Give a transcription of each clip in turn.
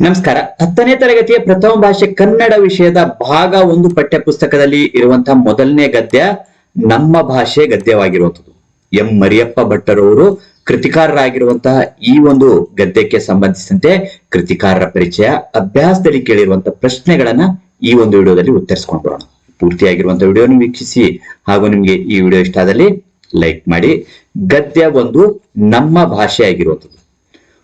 ನಮಸ್ಕಾರ. ಹತ್ತನೇ ತರಗತಿಯ ಪ್ರಥಮ ಭಾಷೆ ಕನ್ನಡ ವಿಷಯದ ಭಾಗ ಒಂದು ಪಠ್ಯ ಪುಸ್ತಕದಲ್ಲಿ ಇರುವಂತಹ ಮೊದಲನೇ ಗದ್ಯ ನಮ್ಮ ಭಾಷೆ ಗದ್ಯವಾಗಿರುವಂಥದ್ದು. ಎಂ. ಮರಿಯಪ್ಪ ಭಟ್ಟರವರು ಕೃತಿಕಾರರಾಗಿರುವಂತಹ ಈ ಒಂದು ಗದ್ಯಕ್ಕೆ ಸಂಬಂಧಿಸಿದಂತೆ ಕೃತಿಕಾರರ ಪರಿಚಯ, ಅಭ್ಯಾಸದಲ್ಲಿ ಕೇಳಿರುವಂತಹ ಪ್ರಶ್ನೆಗಳನ್ನ ಈ ಒಂದು ವಿಡಿಯೋದಲ್ಲಿ ಉತ್ತರಿಸ್ಕೊಂಡು ಬರೋಣ. ಪೂರ್ತಿಯಾಗಿರುವಂತಹ ವಿಡಿಯೋನ ವೀಕ್ಷಿಸಿ ಹಾಗೂ ನಿಮ್ಗೆ ಈ ವಿಡಿಯೋ ಇಷ್ಟ ಆದಲ್ಲಿ ಲೈಕ್ ಮಾಡಿ. ಗದ್ಯ ಒಂದು ನಮ್ಮ ಭಾಷೆ ಆಗಿರುವಂಥದ್ದು.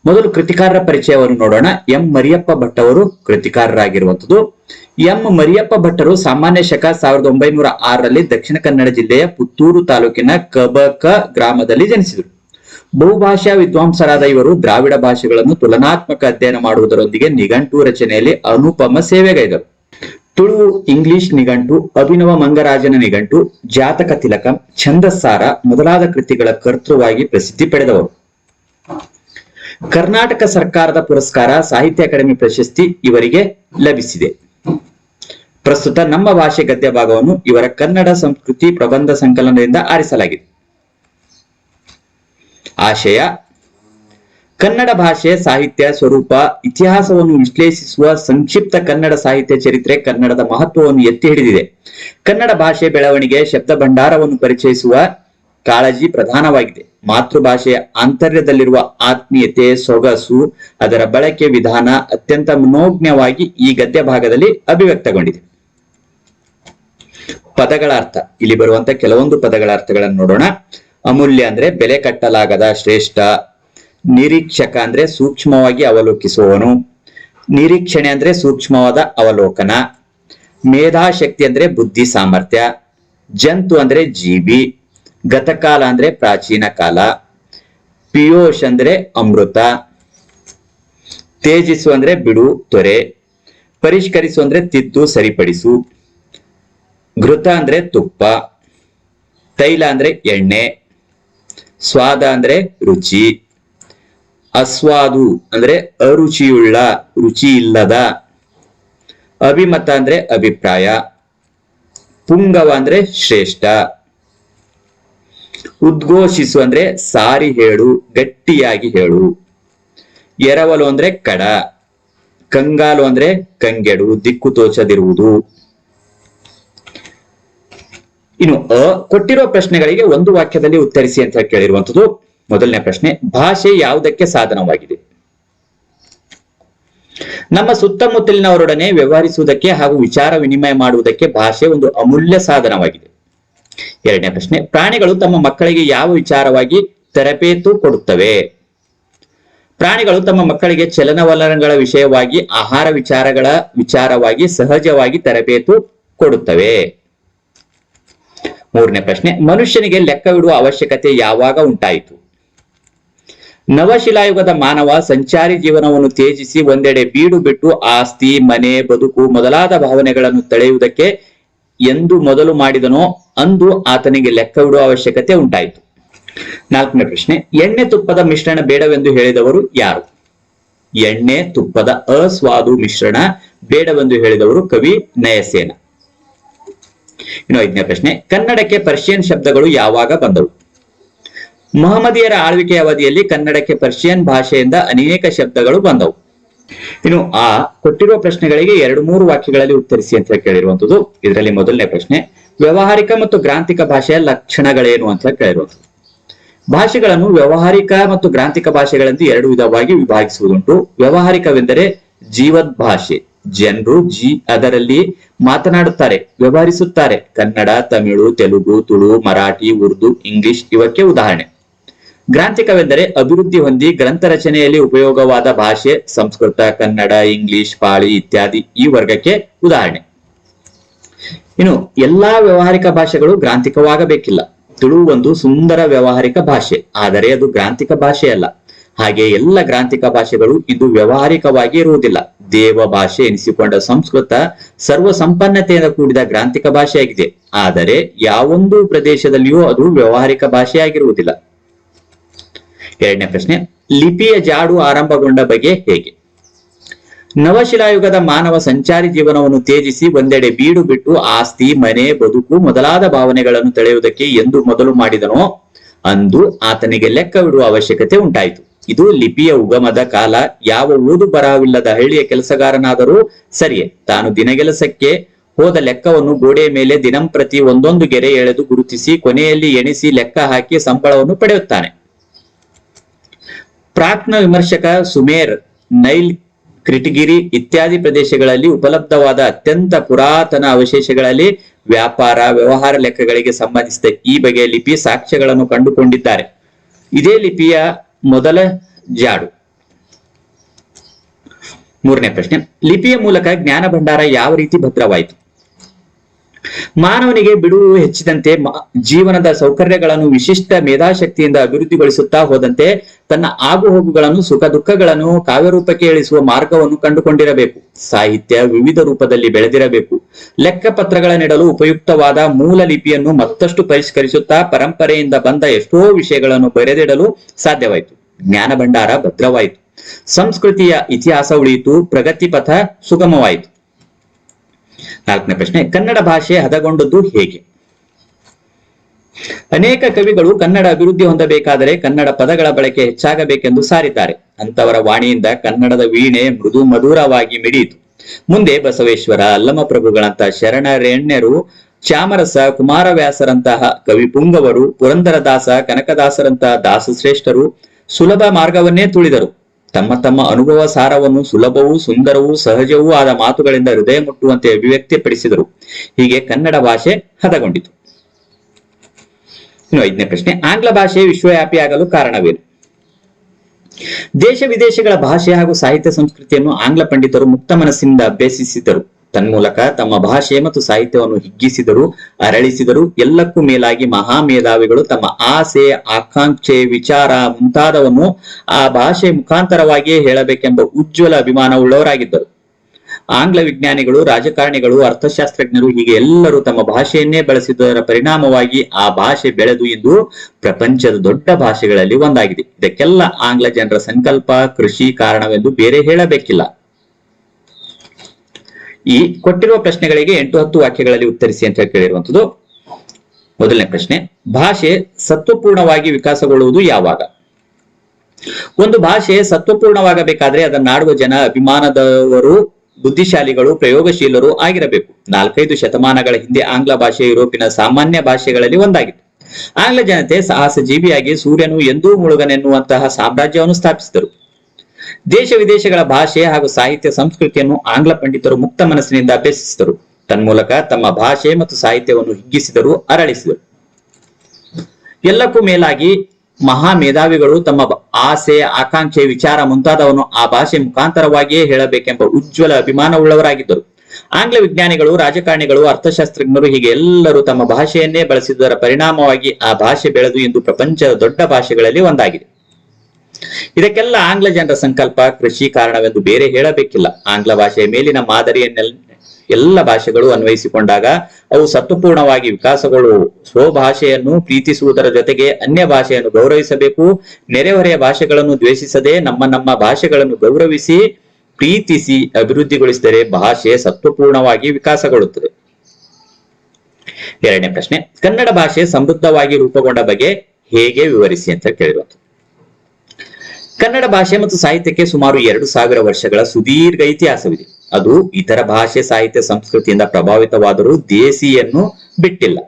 ಮೊದಲು ಕೃತಿಕಾರರ ಪರಿಚಯವನ್ನು ನೋಡೋಣ. ಎಂ ಮರಿಯಪ್ಪ ಭಟ್ ಅವರು ಕೃತಿಕಾರರಾಗಿರುವಂಥದ್ದು. ಎಂ ಮರಿಯಪ್ಪ ಭಟ್ಟರು ಸಾಮಾನ್ಯ ಶಕ ಸಾವಿರದ ಒಂಬೈನೂರ ಆರರಲ್ಲಿ ದಕ್ಷಿಣ ಕನ್ನಡ ಜಿಲ್ಲೆಯ ಪುತ್ತೂರು ತಾಲೂಕಿನ ಕಬಕ ಗ್ರಾಮದಲ್ಲಿ ಜನಿಸಿದರು. ಬಹುಭಾಷಾ ವಿದ್ವಾಂಸರಾದ ಇವರು ದ್ರಾವಿಡ ಭಾಷೆಗಳನ್ನು ತುಲನಾತ್ಮಕ ಅಧ್ಯಯನ ಮಾಡುವುದರೊಂದಿಗೆ ನಿಘಂಟು ರಚನೆಯಲ್ಲಿ ಅನುಪಮ ಸೇವೆಗೈದರು. ತುಳು, ಇಂಗ್ಲಿಷ್ ನಿಘಂಟು, ಅಭಿನವ ಮಂಗರಾಜನ ನಿಘಂಟು, ಜಾತಕ ತಿಲಕ, ಛಂದಸ್ಸಾರ ಮೊದಲಾದ ಕೃತಿಗಳ ಕರ್ತೃವಾಗಿ ಪ್ರಸಿದ್ಧಿ ಪಡೆದವರು. ಕರ್ನಾಟಕ ಸರ್ಕಾರದ ಪುರಸ್ಕಾರ ಸಾಹಿತ್ಯ ಅಕಾಡೆಮಿ ಪ್ರಶಸ್ತಿ ಇವರಿಗೆ ಲಭಿಸಿದೆ. ಪ್ರಸ್ತುತ ನಮ್ಮ ಭಾಷೆ ಗದ್ಯ ಭಾಗವನ್ನು ಇವರ ಕನ್ನಡ ಸಂಸ್ಕೃತಿ ಪ್ರಬಂಧ ಸಂಕಲನದಿಂದ ಆರಿಸಲಾಗಿದೆ. ಆಶಯ, ಕನ್ನಡ ಭಾಷೆ ಸಾಹಿತ್ಯ ಸ್ವರೂಪ ಇತಿಹಾಸವನ್ನು ವಿಶ್ಲೇಷಿಸುವ ಸಂಕ್ಷಿಪ್ತ ಕನ್ನಡ ಸಾಹಿತ್ಯ ಚರಿತ್ರೆ ಕನ್ನಡದ ಮಹತ್ವವನ್ನು ಎತ್ತಿ ಹಿಡಿದಿದೆ. ಕನ್ನಡ ಭಾಷೆ ಬೆಳವಣಿಗೆ, ಶಬ್ದ ಭಂಡಾರವನ್ನು ಪರಿಚಯಿಸುವ ಕಾಳಜಿ ಪ್ರಧಾನವಾಗಿದೆ. ಮಾತೃಭಾಷೆಯ ಆಂತರ್ಯದಲ್ಲಿರುವ ಆತ್ಮೀಯತೆ, ಸೊಗಸು, ಅದರ ಬಳಕೆ ವಿಧಾನ ಅತ್ಯಂತ ಮನೋಜ್ಞವಾಗಿ ಈ ಗದ್ಯ ಭಾಗದಲ್ಲಿ ಅಭಿವ್ಯಕ್ತಗೊಂಡಿದೆ. ಪದಗಳ ಅರ್ಥ ಇಲ್ಲಿ ಬರುವಂತ ಕೆಲವೊಂದು ಪದಗಳ ಅರ್ಥಗಳನ್ನು ನೋಡೋಣ. ಅಮೂಲ್ಯ ಅಂದ್ರೆ ಬೆಲೆ ಕಟ್ಟಲಾಗದ ಶ್ರೇಷ್ಠ. ನಿರೀಕ್ಷಕ ಅಂದ್ರೆ ಸೂಕ್ಷ್ಮವಾಗಿ ಅವಲೋಕಿಸುವವನು. ನಿರೀಕ್ಷಣೆ ಅಂದ್ರೆ ಸೂಕ್ಷ್ಮವಾದ ಅವಲೋಕನ. ಮೇಧಾಶಕ್ತಿ ಅಂದ್ರೆ ಬುದ್ಧಿ ಸಾಮರ್ಥ್ಯ. ಜಂತು ಅಂದ್ರೆ ಜೀವಿ. ಗತಕಾಲ ಅಂದ್ರೆ ಪ್ರಾಚೀನ ಕಾಲ. ಪಿಯೋಷ್ ಅಂದ್ರೆ ಅಮೃತ. ತೇಜಿಸು ಅಂದ್ರೆ ಬಿಡು, ತೊರೆ. ಪರಿಷ್ಕರಿಸು ಅಂದ್ರೆ ತಿದ್ದು, ಸರಿಪಡಿಸು. ಘೃತ ಅಂದ್ರೆ ತುಪ್ಪ. ತೈಲ ಅಂದ್ರೆ ಎಣ್ಣೆ. ಸ್ವಾದ ಅಂದ್ರೆ ರುಚಿ. ಅಸ್ವಾದು ಅಂದ್ರೆ ಅರುಚಿಯುಳ್ಳ ರುಚಿ ಇಲ್ಲದ ಅಭಿಮತ ಅಂದ್ರೆ ಅಭಿಪ್ರಾಯ. ಪುಂಗವ ಅಂದ್ರೆ ಶ್ರೇಷ್ಠ. ಉದ್ಘೋಷಿಸು ಅಂದ್ರೆ ಸಾರಿ ಹೇಳು, ಗಟ್ಟಿಯಾಗಿ ಹೇಳು. ಎರವಲು ಅಂದ್ರೆ ಕಡ, ಕಂಗಾಲು ಅಂದ್ರೆ ಕಂಗೆಡು, ದಿಕ್ಕು ತೋಚದಿರುವುದು. ಇನ್ನು ಅ, ಕೊಟ್ಟಿರೋ ಪ್ರಶ್ನೆಗಳಿಗೆ ಒಂದು ವಾಕ್ಯದಲ್ಲಿ ಉತ್ತರಿಸಿ ಅಂತ ಕೇಳಿರುವಂತದ್ದು ಮೊದಲನೇ ಪ್ರಶ್ನೆ, ಭಾಷೆ ಯಾವುದಕ್ಕೆ ಸಾಧನವಾಗಿದೆ? ನಮ್ಮ ಸುತ್ತಮುತ್ತಲಿನವರೊಡನೆ ವ್ಯವಹರಿಸುವುದಕ್ಕೆ ಹಾಗೂ ವಿಚಾರ ವಿನಿಮಯ ಮಾಡುವುದಕ್ಕೆ ಭಾಷೆ ಒಂದು ಅಮೂಲ್ಯ ಸಾಧನವಾಗಿದೆ. ಎರಡನೇ ಪ್ರಶ್ನೆ, ಪ್ರಾಣಿಗಳು ತಮ್ಮ ಮಕ್ಕಳಿಗೆ ಯಾವ ವಿಚಾರವಾಗಿ ತರಬೇತು ಕೊಡುತ್ತವೆ? ಪ್ರಾಣಿಗಳು ತಮ್ಮ ಮಕ್ಕಳಿಗೆ ಚಲನವಲನಗಳ ವಿಷಯವಾಗಿ, ಆಹಾರ ವಿಚಾರಗಳ ವಿಚಾರವಾಗಿ ಸಹಜವಾಗಿ ತರಬೇತು ಕೊಡುತ್ತವೆ? ಮೂರನೇ ಪ್ರಶ್ನೆ, ಮನುಷ್ಯನಿಗೆ ಲೆಕ್ಕವಿಡುವ ಅವಶ್ಯಕತೆ ಯಾವಾಗ ಉಂಟಾಯಿತು? ನವಶಿಲಾಯುಗದ ಮಾನವ ಸಂಚಾರಿ ಜೀವನವನ್ನು ತ್ಯಜಿಸಿ ಒಂದೆಡೆ ಬೀಡು ಬಿಟ್ಟು ಆಸ್ತಿ, ಮನೆ, ಬದುಕು ಮೊದಲಾದ ಭಾವನೆಗಳನ್ನು ತಳೆಯುವುದಕ್ಕೆ ಎಂದು ಮೊದಲು ಮಾಡಿದನೋ ಅಂದು ಆತನಿಗೆ ಲೆಕ್ಕವಿಡುವ ಅವಶ್ಯಕತೆ ಉಂಟಾಯಿತು. ನಾಲ್ಕನೇ ಪ್ರಶ್ನೆ, ಎಣ್ಣೆ ತುಪ್ಪದ ಮಿಶ್ರಣ ಬೇಡವೆಂದು ಹೇಳಿದವರು ಯಾರು? ಎಣ್ಣೆ ತುಪ್ಪದ ಅಸ್ವಾದು ಮಿಶ್ರಣ ಬೇಡವೆಂದು ಹೇಳಿದವರು ಕವಿ ನಯಸೇನ. ಇನ್ನು ಐದನೇ ಪ್ರಶ್ನೆ, ಕನ್ನಡಕ್ಕೆ ಪರ್ಷಿಯನ್ ಶಬ್ದಗಳು ಯಾವಾಗ ಬಂದವು? ಮಹಮ್ಮದಿಯರ ಆಳ್ವಿಕೆಯ ಅವಧಿಯಲ್ಲಿ ಕನ್ನಡಕ್ಕೆ ಪರ್ಷಿಯನ್ ಭಾಷೆಯಿಂದ ಅನೇಕ ಶಬ್ದಗಳು ಬಂದವು. ಇನ್ನು ಆ ಕೊಟ್ಟಿರುವ ಪ್ರಶ್ನೆಗಳಿಗೆ ಎರಡು ಮೂರು ವಾಕ್ಯಗಳಲ್ಲಿ ಉತ್ತರಿಸಿ ಅಂತ ಕೇಳಿರುವಂತದ್ದು. ಇದರಲ್ಲಿ ಮೊದಲನೇ ಪ್ರಶ್ನೆ, ವ್ಯವಹಾರಿಕ ಮತ್ತು ಗ್ರಾಂಥಿಕ ಭಾಷೆಯ ಲಕ್ಷಣಗಳೇನು ಅಂತ ಕೇಳಿರುವಂತದ್ದು. ಭಾಷೆಗಳನ್ನು ವ್ಯವಹಾರಿಕ ಮತ್ತು ಗ್ರಾಂಥಿಕ ಭಾಷೆಗಳೆಂದು ಎರಡು ವಿಧವಾಗಿ ವಿಭಾಗಿಸುವುದುಂಟು. ವ್ಯವಹಾರಿಕವೆಂದರೆ ಜೀವದ್ ಭಾಷೆ ಜನರು ಜಿ ಅದರಲ್ಲಿ ಮಾತನಾಡುತ್ತಾರೆ, ವ್ಯವಹರಿಸುತ್ತಾರೆ. ಕನ್ನಡ, ತಮಿಳು, ತೆಲುಗು, ತುಳು, ಮರಾಠಿ, ಉರ್ದು, ಇಂಗ್ಲಿಷ್ ಇವಕ್ಕೆ ಉದಾಹರಣೆ. ಗ್ರಾಂಥಿಕವೆಂದರೆ ಅಭಿವೃದ್ಧಿ ಹೊಂದಿ ಗ್ರಂಥ ರಚನೆಯಲ್ಲಿ ಉಪಯೋಗವಾದ ಭಾಷೆ, ಸಂಸ್ಕೃತ, ಕನ್ನಡ, ಇಂಗ್ಲಿಷ್, ಪಾಳಿ ಇತ್ಯಾದಿ ಈ ವರ್ಗಕ್ಕೆ ಉದಾಹರಣೆ. ಇನ್ನು ಎಲ್ಲಾ ವ್ಯವಹಾರಿಕ ಭಾಷೆಗಳು ಗ್ರಾಂಥಿಕವಾಗಬೇಕಿಲ್ಲ. ತುಳು ಒಂದು ಸುಂದರ ವ್ಯವಹಾರಿಕ ಭಾಷೆ, ಆದರೆ ಅದು ಗ್ರಾಂಥಿಕ ಭಾಷೆಯಲ್ಲ ಹಾಗೆ ಎಲ್ಲ ಗ್ರಾಂಥಿಕ ಭಾಷೆಗಳು ಇದು ವ್ಯವಹಾರಿಕವಾಗಿ ಇರುವುದಿಲ್ಲ. ದೇವ ಭಾಷೆ ಎನಿಸಿಕೊಂಡ ಸಂಸ್ಕೃತ ಸರ್ವ ಸಂಪನ್ನತೆಯಿಂದ ಕೂಡಿದ ಗ್ರಾಂಥಿಕ ಭಾಷೆಯಾಗಿದೆ. ಆದರೆ ಯಾವೊಂದು ಪ್ರದೇಶದಲ್ಲಿಯೂ ಅದು ವ್ಯವಹಾರಿಕ ಭಾಷೆಯಾಗಿರುವುದಿಲ್ಲ. ಎರಡನೇ ಪ್ರಶ್ನೆ, ಲಿಪಿಯ ಜಾಡು ಆರಂಭಗೊಂಡ ಬಗ್ಗೆ ಹೇಗೆ? ನವಶಿಲಾಯುಗದ ಮಾನವ ಸಂಚಾರಿ ಜೀವನವನ್ನು ತೇಜಿಸಿ ಒಂದೆಡೆ ಬೀಡು ಬಿಟ್ಟು ಆಸ್ತಿ, ಮನೆ, ಬದುಕು ಮೊದಲಾದ ಭಾವನೆಗಳನ್ನು ತಳೆಯುವುದಕ್ಕೆ ಎಂದು ಮೊದಲು ಮಾಡಿದನೋ, ಅಂದು ಆತನಿಗೆ ಲೆಕ್ಕವಿಡುವ ಅವಶ್ಯಕತೆ ಉಂಟಾಯಿತು. ಇದು ಲಿಪಿಯ ಉಗಮದ ಕಾಲ, ಯಾವ ಓದು ಬರಹವಿಲ್ಲದ ಹಳ್ಳಿಯ ಕೆಲಸಗಾರನಾದರೂ ಸರಿಯೇ, ತಾನು ದಿನಗೆಲಸಕ್ಕೆ ಹೋದ ಲೆಕ್ಕವನ್ನು ಗೋಡೆಯ ಮೇಲೆ ದಿನಂಪ್ರತಿ ಒಂದೊಂದು ಗೆರೆ ಎಳೆದು ಗುರುತಿಸಿ ಕೊನೆಯಲ್ಲಿ ಎಣಿಸಿ ಲೆಕ್ಕ ಹಾಕಿ ಸಂಬಳವನ್ನು ಪಡೆಯುತ್ತಾನೆ. ಪ್ರಾಕ್ನ ವಿಮರ್ಶಕ ಸುಮೇರ್, ನೈಲ್, ಕ್ರಿಟಗಿರಿ ಇತ್ಯಾದಿ ಪ್ರದೇಶಗಳಲ್ಲಿ ಉಪಲಬ್ಧವಾದ ಅತ್ಯಂತ ಪುರಾತನ ಅವಶೇಷಗಳಲ್ಲಿ ವ್ಯಾಪಾರ, ವ್ಯವಹಾರ ಲೆಕ್ಕಗಳಿಗೆ ಸಂಬಂಧಿಸಿದ ಈ ಬಗೆಯ ಲಿಪಿ ಸಾಕ್ಷ್ಯಗಳನ್ನು ಕಂಡುಕೊಂಡಿದ್ದಾರೆ. ಇದೇ ಲಿಪಿಯ ಮೊದಲ ಜಾಡು. ಮೂರನೇ ಪ್ರಶ್ನೆ. ಲಿಪಿಯ ಮೂಲಕ ಜ್ಞಾನ ಭಂಡಾರ ಯಾವ ರೀತಿ ಭದ್ರವಾಯಿತು? ಮಾನವನಿಗೆ ಬಿಡುವು ಹೆಚ್ಚಿದಂತೆ ಜೀವನದ ಸೌಕರ್ಯಗಳನ್ನು ವಿಶಿಷ್ಟ ಮೇಧಾಶಕ್ತಿಯಿಂದ ಅಭಿವೃದ್ಧಿಗೊಳಿಸುತ್ತಾ ಹೋದಂತೆ ತನ್ನ ಆಗುಹೋಗುಗಳನ್ನು, ಸುಖ ದುಃಖಗಳನ್ನು ಕಾವ್ಯರೂಪಕ್ಕೆ ಇಳಿಸುವ ಮಾರ್ಗವನ್ನು ಕಂಡುಕೊಂಡಿರಬೇಕು. ಸಾಹಿತ್ಯ ವಿವಿಧ ರೂಪದಲ್ಲಿ ಬೆಳೆದಿರಬೇಕು. ಲೆಕ್ಕಪತ್ರಗಳ ನೀಡಲು ಉಪಯುಕ್ತವಾದ ಮೂಲ ಲಿಪಿಯನ್ನು ಮತ್ತಷ್ಟು ಪರಿಷ್ಕರಿಸುತ್ತಾ ಪರಂಪರೆಯಿಂದ ಬಂದ ಎಷ್ಟೋ ವಿಷಯಗಳನ್ನು ಬರೆದಿಡಲು ಸಾಧ್ಯವಾಯಿತು. ಜ್ಞಾನ ಭಂಡಾರ ಭದ್ರವಾಯಿತು. ಸಂಸ್ಕೃತಿಯ ಇತಿಹಾಸ ಉಳಿಯಿತು. ಪ್ರಗತಿ ಪಥ ಸುಗಮವಾಯಿತು. ನಾಲ್ಕನೇ ಪ್ರಶ್ನೆ, ಕನ್ನಡ ಭಾಷೆ ಹದಗೊಂಡದ್ದು ಹೇಗೆ? ಅನೇಕ ಕವಿಗಳು ಕನ್ನಡ ಅಭಿವೃದ್ಧಿ ಹೊಂದಬೇಕಾದರೆ ಕನ್ನಡ ಪದಗಳ ಬಳಕೆ ಹೆಚ್ಚಾಗಬೇಕೆಂದು ಸಾರಿದ್ದಾರೆ. ಅಂತವರ ವಾಣಿಯಿಂದ ಕನ್ನಡದ ವೀಣೆ ಮೃದು ಮಧುರವಾಗಿ ಮಿಡಿಯಿತು. ಮುಂದೆ ಬಸವೇಶ್ವರ ಅಲ್ಲಮಪ್ರಭುಗಳಂತಹ ಶರಣರೆಣ್ಯರು, ಚಾಮರಸ, ಕುಮಾರವ್ಯಾಸರಂತಹ ಕವಿ ಪುಂಗವರು, ಪುರಂದರದಾಸ ಕನಕದಾಸರಂತಹ ದಾಸಶ್ರೇಷ್ಠರು ಸುಲಭ ಮಾರ್ಗವನ್ನೇ ತುಳಿದರು. ತಮ್ಮ ತಮ್ಮ ಅನುಭವ ಸಾರವನ್ನು ಸುಲಭವೂ ಸುಂದರವೂ ಸಹಜವೂ ಆದ ಮಾತುಗಳಿಂದ ಹೃದಯ ಮುಟ್ಟುವಂತೆ ಅಭಿವ್ಯಕ್ತಿಪಡಿಸಿದರು. ಹೀಗೆ ಕನ್ನಡ ಭಾಷೆ ಹದಗೊಂಡಿತು. ಇನ್ನು ಐದನೇ ಪ್ರಶ್ನೆ, ಆಂಗ್ಲ ಭಾಷೆ ವಿಶ್ವವ್ಯಾಪಿಯಾಗಲು ಕಾರಣವೇನು? ದೇಶ ವಿದೇಶಗಳ ಭಾಷೆ ಹಾಗೂ ಸಾಹಿತ್ಯ ಸಂಸ್ಕೃತಿಯನ್ನು ಆಂಗ್ಲ ಪಂಡಿತರು ಮುಕ್ತ ಮನಸ್ಸಿನಿಂದ ಅಭ್ಯಸಿಸಿದರು ತನ್ಮೂಲಕ ತಮ್ಮ ಭಾಷೆ ಮತ್ತು ಸಾಹಿತ್ಯವನ್ನು ಹಿಗ್ಗಿಸಿದರು, ಅರಳಿಸಿದರು ಎಲ್ಲಕ್ಕೂ ಮೇಲಾಗಿ ಮಹಾ ಮೇಧಾವಿಗಳು ತಮ್ಮ ಆಸೆ, ಆಕಾಂಕ್ಷೆ, ವಿಚಾರ ಮುಂತಾದವನ್ನು ಆ ಭಾಷೆ ಮುಖಾಂತರವಾಗಿಯೇ ಹೇಳಬೇಕೆಂಬ ಉಜ್ವಲ ಅಭಿಮಾನವುಳ್ಳವರಾಗಿದ್ದರು. ಆಂಗ್ಲ ವಿಜ್ಞಾನಿಗಳು, ರಾಜಕಾರಣಿಗಳು, ಅರ್ಥಶಾಸ್ತ್ರಜ್ಞರು ಹೀಗೆ ಎಲ್ಲರೂ ತಮ್ಮ ಭಾಷೆಯನ್ನೇ ಬಳಸಿದರ ಪರಿಣಾಮವಾಗಿ ಆ ಭಾಷೆ ಬೆಳೆದು ಎಂದು ಪ್ರಪಂಚದ ದೊಡ್ಡ ಭಾಷೆಗಳಲ್ಲಿ ಒಂದಾಗಿದೆ. ಇದಕ್ಕೆಲ್ಲ ಆಂಗ್ಲ ಜನರ ಸಂಕಲ್ಪ, ಕೃಷಿ ಕಾರಣವೆಂದು ಬೇರೆ ಹೇಳಬೇಕಿಲ್ಲ. ಈ ಕೊಟ್ಟಿರುವ ಪ್ರಶ್ನೆಗಳಿಗೆ ಎಂಟು ಹತ್ತು ವಾಕ್ಯಗಳಲ್ಲಿ ಉತ್ತರಿಸಿ ಅಂತ ಕೇಳಿರುವಂತದ್ದು ಮೊದಲನೇ ಪ್ರಶ್ನೆ, ಭಾಷೆ ಸತ್ವಪೂರ್ಣವಾಗಿ ವಿಕಾಸಗೊಳ್ಳುವುದು ಯಾವಾಗ? ಒಂದು ಭಾಷೆ ಸತ್ವಪೂರ್ಣವಾಗಬೇಕಾದ್ರೆ ಅದನ್ನಾಡುವ ಜನ, ಅಭಿಮಾನದವರು, ಬುದ್ಧಿಶಾಲಿಗಳು, ಪ್ರಯೋಗಶೀಲರು ಆಗಿರಬೇಕು. ನಾಲ್ಕೈದು ಶತಮಾನಗಳ ಹಿಂದೆ ಆಂಗ್ಲ ಭಾಷೆ ಯುರೋಪಿನ ಸಾಮಾನ್ಯ ಭಾಷೆಗಳಲ್ಲಿ ಒಂದಾಗಿತ್ತು. ಆಂಗ್ಲ ಜನತೆ ಸಾಹಸ ಜೀವಿಯಾಗಿ ಸೂರ್ಯನು ಎಂದೂ ಮುಳುಗನೆನ್ನುವಂತಹ ಸಾಮ್ರಾಜ್ಯವನ್ನು ಸ್ಥಾಪಿಸಿದರು. ದೇಶ ವಿದೇಶಗಳ ಭಾಷೆ ಹಾಗೂ ಸಾಹಿತ್ಯ ಸಂಸ್ಕೃತಿಯನ್ನು ಆಂಗ್ಲ ಪಂಡಿತರು ಮುಕ್ತ ಮನಸ್ಸಿನಿಂದ ಅಭ್ಯಸಿಸಿದರು. ತನ್ಮೂಲಕ ತಮ್ಮ ಭಾಷೆ ಮತ್ತು ಸಾಹಿತ್ಯವನ್ನು ಹಿಗ್ಗಿಸಿದರು, ಅರಳಿಸಿದರು. ಎಲ್ಲಕ್ಕೂ ಮೇಲಾಗಿ ಮಹಾ ಮೇಧಾವಿಗಳು ತಮ್ಮ ಆಸೆ, ಆಕಾಂಕ್ಷೆ, ವಿಚಾರ ಮುಂತಾದವನ್ನು ಆ ಭಾಷೆ ಮುಖಾಂತರವಾಗಿಯೇ ಹೇಳಬೇಕೆಂಬ ಉಜ್ವಲ ಅಭಿಮಾನವುಳ್ಳವರಾಗಿದ್ದರು. ಆಂಗ್ಲ ವಿಜ್ಞಾನಿಗಳು, ರಾಜಕಾರಣಿಗಳು, ಅರ್ಥಶಾಸ್ತ್ರಜ್ಞರು ಹೀಗೆ ಎಲ್ಲರೂ ತಮ್ಮ ಭಾಷೆಯನ್ನೇ ಬಳಸಿದ್ದರ ಪರಿಣಾಮವಾಗಿ ಆ ಭಾಷೆ ಬೆಳೆದು ಇಂದು ಪ್ರಪಂಚದ ದೊಡ್ಡ ಭಾಷೆಗಳಲ್ಲಿ ಒಂದಾಗಿದೆ. ಇದಕ್ಕೆಲ್ಲ ಆಂಗ್ಲ ಜನರ ಸಂಕಲ್ಪ, ಕೃಷಿ ಕಾರಣವೆಂದು ಬೇರೆ ಹೇಳಬೇಕಿಲ್ಲ. ಆಂಗ್ಲ ಭಾಷೆಯ ಮೇಲಿನ ಮಾದರಿಯನ್ನೆಲ್ಲ ಎಲ್ಲ ಭಾಷೆಗಳು ಅನ್ವಯಿಸಿಕೊಂಡಾಗ ಅವು ಸತ್ವಪೂರ್ಣವಾಗಿ ವಿಕಾಸಗೊಳ್ಳುವು ಸ್ವಭಾಷೆಯನ್ನು ಪ್ರೀತಿಸುವುದರ ಜೊತೆಗೆ ಅನ್ಯ ಭಾಷೆಯನ್ನು ಗೌರವಿಸಬೇಕು. ನೆರೆಹೊರೆಯ ಭಾಷೆಗಳನ್ನು ದ್ವೇಷಿಸದೆ ನಮ್ಮ ನಮ್ಮ ಭಾಷೆಗಳನ್ನು ಗೌರವಿಸಿ, ಪ್ರೀತಿಸಿ, ಅಭಿವೃದ್ಧಿಗೊಳಿಸಿದರೆ ಭಾಷೆ ಸತ್ವಪೂರ್ಣವಾಗಿ ವಿಕಾಸಗೊಳ್ಳುತ್ತದೆ. ಎರಡನೇ ಪ್ರಶ್ನೆ, ಕನ್ನಡ ಭಾಷೆ ಸಮೃದ್ಧವಾಗಿ ರೂಪುಗೊಂಡ ಬಗ್ಗೆ ಹೇಗೆ ವಿವರಿಸಿ ಅಂತ ಕೇಳಿರುವಂತ ಕನ್ನಡ ಭಾಷೆ ಮತ್ತು ಸಾಹಿತ್ಯಕ್ಕೆ ಸುಮಾರು ಎರಡು ಸಾವಿರ ವರ್ಷಗಳ ಸುದೀರ್ಘ ಇತಿಹಾಸವಿದೆ. ಅದು ಇತರ ಭಾಷೆ, ಸಾಹಿತ್ಯ, ಸಂಸ್ಕೃತಿಯಿಂದ ಪ್ರಭಾವಿತವಾದರೂ ದೇಸಿಯನ್ನು ಬಿಟ್ಟಿಲ್ಲ.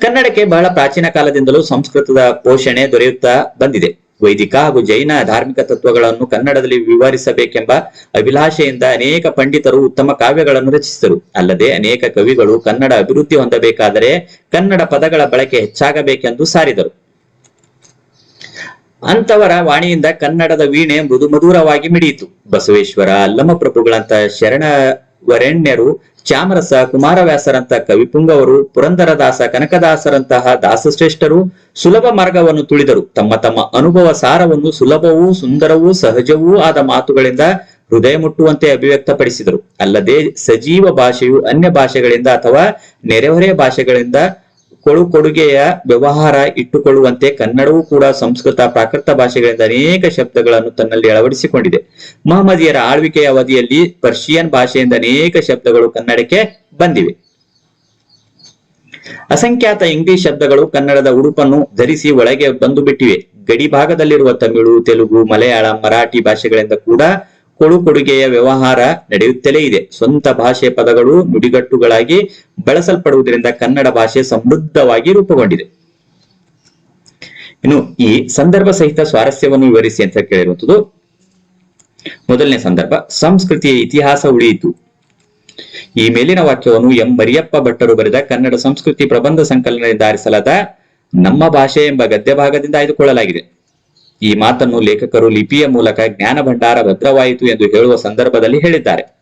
ಕನ್ನಡಕ್ಕೆ ಬಹಳ ಪ್ರಾಚೀನ ಕಾಲದಿಂದಲೂ ಸಂಸ್ಕೃತದ ಪೋಷಣೆ ದೊರೆಯುತ್ತಾ ಬಂದಿದೆ. ವೈದಿಕ ಹಾಗೂ ಜೈನ ಧಾರ್ಮಿಕ ತತ್ವಗಳನ್ನು ಕನ್ನಡದಲ್ಲಿ ವಿವರಿಸಬೇಕೆಂಬ ಅಭಿಲಾಷೆಯಿಂದ ಅನೇಕ ಪಂಡಿತರು ಉತ್ತಮ ಕಾವ್ಯಗಳನ್ನು ರಚಿಸಿದರು. ಅಲ್ಲದೆ ಅನೇಕ ಕವಿಗಳು ಕನ್ನಡ ಅಭಿವೃದ್ಧಿ ಹೊಂದಬೇಕಾದರೆ ಕನ್ನಡ ಪದಗಳ ಬಳಕೆ ಹೆಚ್ಚಾಗಬೇಕೆಂದು ಸಾರಿದರು. ಅಂತವರ ವಾಣಿಯಿಂದ ಕನ್ನಡದ ವೀಣೆ ಮೃದು ಮಧುರವಾಗಿ ಮಿಡಿಯಿತು. ಬಸವೇಶ್ವರ ಅಲ್ಲಮಪ್ರಭುಗಳಂತ ಶರಣ ವರೆಣ್ಯರು ಚಾಮರಸ ಕುಮಾರವ್ಯಾಸರಂತ ಕವಿಪುಂಗವರು, ಪುರಂದರದಾಸ, ಕನಕದಾಸರಂತಹ ದಾಸಶ್ರೇಷ್ಠರು ಸುಲಭ ಮಾರ್ಗವನ್ನು ತುಳಿದರು. ತಮ್ಮ ತಮ್ಮ ಅನುಭವ ಸಾರವನ್ನು ಸುಲಭವೂ ಸುಂದರವೂ ಸಹಜವೂ ಆದ ಮಾತುಗಳಿಂದ ಹೃದಯ ಮುಟ್ಟುವಂತೆ ಅಭಿವ್ಯಕ್ತಪಡಿಸಿದರು. ಅಲ್ಲದೆ ಸಜೀವ ಭಾಷೆಯು ಅನ್ಯ ಭಾಷೆಗಳಿಂದ ಅಥವಾ ನೆರೆಹೊರೆಯ ಭಾಷೆಗಳಿಂದ ಕೊಡು ಕೊಡುಗೆಯ ವ್ಯವಹಾರ ಇಟ್ಟುಕೊಳ್ಳುವಂತೆ ಕನ್ನಡವೂ ಕೂಡ ಸಂಸ್ಕೃತ ಪ್ರಾಕೃತ ಭಾಷೆಗಳಿಂದ ಅನೇಕ ಶಬ್ದಗಳನ್ನು ತನ್ನಲ್ಲಿ ಅಳವಡಿಸಿಕೊಂಡಿದೆ. ಮಹಮ್ಮದಿಯರ ಆಳ್ವಿಕೆಯ ಅವಧಿಯಲ್ಲಿ ಪರ್ಷಿಯನ್ ಭಾಷೆಯಿಂದ ಅನೇಕ ಶಬ್ದಗಳು ಕನ್ನಡಕ್ಕೆ ಬಂದಿವೆ. ಅಸಂಖ್ಯಾತ ಇಂಗ್ಲಿಷ್ ಶಬ್ದಗಳು ಕನ್ನಡದ ಉಡುಪನ್ನು ಧರಿಸಿ ಒಳಗೆ ಬಂದು ಬಿಟ್ಟಿವೆ ಗಡಿ ಭಾಗದಲ್ಲಿರುವ ತಮಿಳು, ತೆಲುಗು, ಮಲಯಾಳಂ, ಮರಾಠಿ ಭಾಷೆಗಳಿಂದ ಕೂಡ ಕೊಡು ಕೊಡುಗೆಯ ವ್ಯವಹಾರ ನಡೆಯುತ್ತಲೇ ಇದೆ. ಸ್ವಂತ ಭಾಷೆ ಪದಗಳು, ನುಡಿಗಟ್ಟುಗಳಾಗಿ ಬಳಸಲ್ಪಡುವುದರಿಂದ ಕನ್ನಡ ಭಾಷೆ ಸಮೃದ್ಧವಾಗಿ ರೂಪುಗೊಂಡಿದೆ. ಇನ್ನು ಈ ಸಂದರ್ಭ ಸಹಿತ ಸ್ವಾರಸ್ಯವನ್ನು ವಿವರಿಸಿ ಅಂತ ಕೇಳಿರುವಂತದ್ದು ಮೊದಲನೇ ಸಂದರ್ಭ, ಸಂಸ್ಕೃತಿಯ ಇತಿಹಾಸ ಉಳಿಯಿತು. ಈ ಮೇಲಿನ ವಾಕ್ಯವನ್ನು ಎಂ ಮರಿಯಪ್ಪ ಭಟ್ಟರು ಬರೆದ ಕನ್ನಡ ಸಂಸ್ಕೃತಿ ಪ್ರಬಂಧ ಸಂಕಲನದಿಂದ ಆರಿಸಲಾದ ನಮ್ಮ ಭಾಷೆ ಎಂಬ ಗದ್ಯ ಭಾಗದಿಂದ ಆಯ್ದುಕೊಳ್ಳಲಾಗಿದೆ. ಈ ಮಾತನ್ನು ಲೇಖಕರು ಲಿಪಿಯ ಮೂಲಕ ಜ್ಞಾನ ಭಂಡಾರ ಭದ್ರವಾಯಿತು ಎಂದು ಹೇಳುವ ಸಂದರ್ಭದಲ್ಲಿ ಹೇಳಿದ್ದಾರೆ.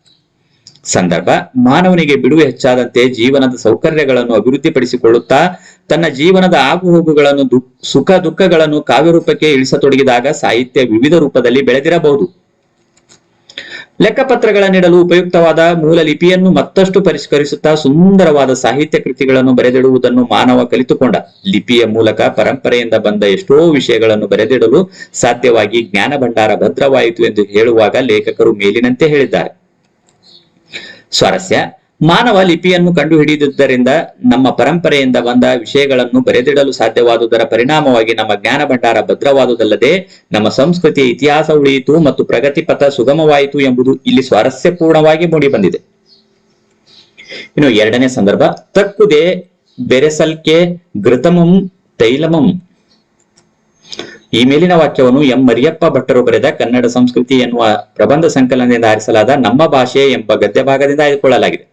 ಸಂದರ್ಭ, ಮಾನವನಿಗೆ ಬಿಡುವು ಹೆಚ್ಚಾದಂತೆ ಜೀವನದ ಸೌಕರ್ಯಗಳನ್ನು ಅಭಿವೃದ್ಧಿಪಡಿಸಿಕೊಳ್ಳುತ್ತಾ ತನ್ನ ಜೀವನದ ಆಗುಹೋಗುಗಳನ್ನು ಸುಖ, ದುಃಖಗಳನ್ನು ಕಾವ್ಯರೂಪಕ್ಕೆ ಇಳಿಸತೊಡಗಿದಾಗ ಸಾಹಿತ್ಯ ವಿವಿಧ ರೂಪದಲ್ಲಿ ಬೆಳೆದಿರಬಹುದು. ಲೆಕ್ಕಪತ್ರಗಳನ್ನಿಡಲು ಉಪಯುಕ್ತವಾದ ಮೂಲ ಲಿಪಿಯನ್ನು ಮತ್ತಷ್ಟು ಪರಿಷ್ಕರಿಸುತ್ತಾ ಸುಂದರವಾದ ಸಾಹಿತ್ಯ ಕೃತಿಗಳನ್ನು ಬರೆದಿಡುವುದನ್ನು ಮಾನವ ಕಲಿತುಕೊಂಡ ಲಿಪಿಯ ಮೂಲಕ ಪರಂಪರೆಯಿಂದ ಬಂದ ಎಷ್ಟೋ ವಿಷಯಗಳನ್ನು ಬರೆದಿಡಲು ಸಾಧ್ಯವಾಗಿ ಜ್ಞಾನ ಭಂಡಾರ ಭದ್ರವಾಯಿತು ಎಂದು ಹೇಳುವಾಗ ಲೇಖಕರು ಮೇಲಿನಂತೆ ಹೇಳಿದ್ದಾರೆ. ಸ್ವಾರಸ್ಯ ಮಾನವ ಲಿಪಿಯನ್ನು ಕಂಡುಹಿಡಿದುದರಿಂದ ನಮ್ಮ ಪರಂಪರೆಯಿಂದ ಬಂದ ವಿಷಯಗಳನ್ನು ಬರೆದಿಡಲು ಸಾಧ್ಯವಾದುದರ ಪರಿಣಾಮವಾಗಿ ನಮ್ಮ ಜ್ಞಾನ ಭಂಡಾರ ಭದ್ರವಾದುದಲ್ಲದೆ ನಮ್ಮ ಸಂಸ್ಕೃತಿಯ ಇತಿಹಾಸ ಉಳಿಯಿತು ಮತ್ತು ಪ್ರಗತಿ ಪಥ ಸುಗಮವಾಯಿತು ಎಂಬುದು ಇಲ್ಲಿ ಸ್ವಾರಸ್ಯಪೂರ್ಣವಾಗಿ ಮೂಡಿಬಂದಿದೆ. ಇನ್ನು ಎರಡನೇ ಸಂದರ್ಭ, ತಕ್ಕುದೆ ಬೆರೆಸಲ್ಕೆ ಘೃತಮಂ ತೈಲಮಂ. ಈ ಮೇಲಿನ ವಾಕ್ಯವನ್ನು ಎಂ ಮರಿಯಪ್ಪ ಭಟ್ಟರು ಬರೆದ ಕನ್ನಡ ಸಂಸ್ಕೃತಿ ಎನ್ನುವ ಪ್ರಬಂಧ ಸಂಕಲನದಿಂದ ಆರಿಸಲಾದ ನಮ್ಮ ಭಾಷೆ ಎಂಬ ಗದ್ಯ ಭಾಗದಿಂದ ಆಯ್ದುಕೊಳ್ಳಲಾಗಿದೆ.